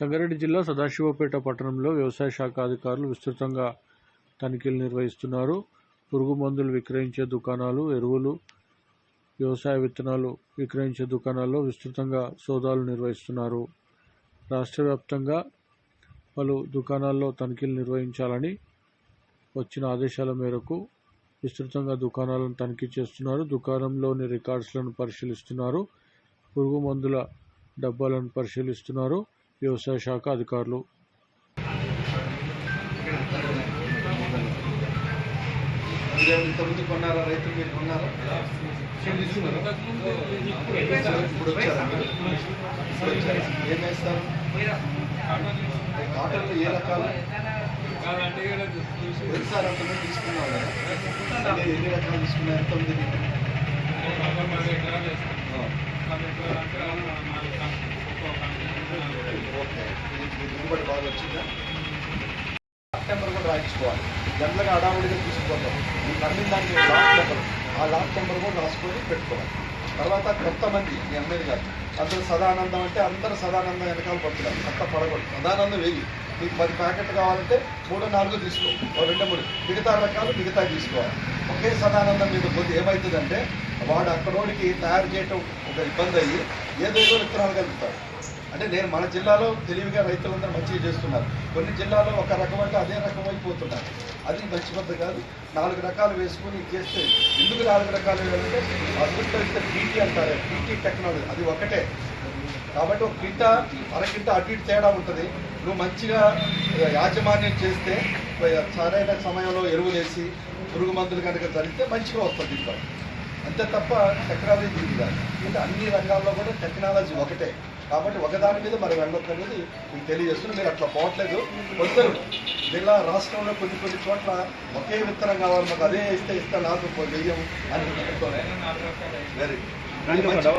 సంగారెడ్డి జిల్లా సదాశివపేట పట్టణంలో వ్యవసాయ శాఖ అధికారులు విస్తృతంగా తనిఖీలు నిర్వహిస్తున్నారు. పురుగు మందులు విక్రయించే దుకాణాలు ఎరువులు వ్యవసాయ విత్తనాలు విక్రయించే దుకాణాల్లో విస్తృతంగా సోదాలు నిర్వహిస్తున్నారు. రాష్ట్ర వ్యాప్తంగా పలు దుకాణాల్లో తనిఖీలు నిర్వహించాలని వచ్చిన ఆదేశాల మేరకు విస్తృతంగా దుకాణాలను తనిఖీ చేస్తున్నారు. దుకాణంలోని రికార్డ్స్లను పరిశీలిస్తున్నారు. పురుగు మందుల డబ్బాలను పరిశీలిస్తున్నారు. వ్యవసాయ శాఖ అధికారులు కొన్నారా రైతులు మీరు కొన్నారా ఇప్పుడు ఏం వేస్తారు కాటన్లో ఏ రకాలు ఒకసారి అంత కదా ఎన్ని రకాలు తీసుకున్నారు తొమ్మిది కావాలి వచ్చిందా లాక్ కూడా రాయించుకోవాలి. జనరల్గా అడావుడిగా తీసుకుపోతాం. మీకు అమ్మిన దానికి లాస్ట్ నెంబర్ ఆ లాస్ట్ నెంబర్ కూడా రాసుకొని పెట్టుకోవాలి. తర్వాత కొంతమంది మీ అమ్మేది కాదు అందరూ సదానందం అంటే అందరూ సదానందం వెనకాల పడుతున్నారు. అంత పడకూడదు. సదానందం వెయ్యి మీకు పది ప్యాకెట్ కావాలంటే మూడు నాలుగు తీసుకో. ఓ రెండు మూడు. మిగతా రకాలు మిగతా తీసుకోవాలి. ఒకే సదానందం మీద పోతే ఏమవుతుందంటే వాడు అక్కడోడికి తయారు చేయటం ఒక ఇబ్బంది అయ్యి ఏదేదో విత్తనాలు కలుపుతాడు. అంటే నేను మన జిల్లాలో తెలివిగా రైతులందరూ మంచిగా చేస్తున్నారు. కొన్ని జిల్లాలో ఒక రకం అంటే అదే రకం అయిపోతున్నారు అది మంచి పద్ధతి కాదు. నాలుగు రకాలు వేసుకుని చేస్తే ఎందుకు నాలుగు రకాలు వేయాలంటే అద్భుతం పీటీ అంటారు పీటీ టెక్నాలజీ అది ఒకటే. కాబట్టి ఒక కింట అరకింట అటు ఇటు తేడా ఉంటుంది. నువ్వు మంచిగా యాజమాన్యం చేస్తే సరైన సమయంలో ఎరువులేసి పురుగు మందులు కనుక జరిగితే మంచిగా వస్తుంది అంతే తప్ప టెక్నాలజీ దీనికి కాదు. అంటే అన్ని రంగాల్లో కూడా టెక్నాలజీ ఒకటే. కాబట్టి ఒకదాని మీద మరి వెళ్ళొద్దు అనేది మీకు తెలియజేస్తున్నా. మీరు అట్లా పోవట్లేదు. కొందరు జిల్లా రాష్ట్రంలో కొన్ని కొన్ని చోట్ల ఒకే విత్తనం కావాలి మాకు అదే ఇస్తే ఇస్తే నాకు వెయ్యం అని వెరీ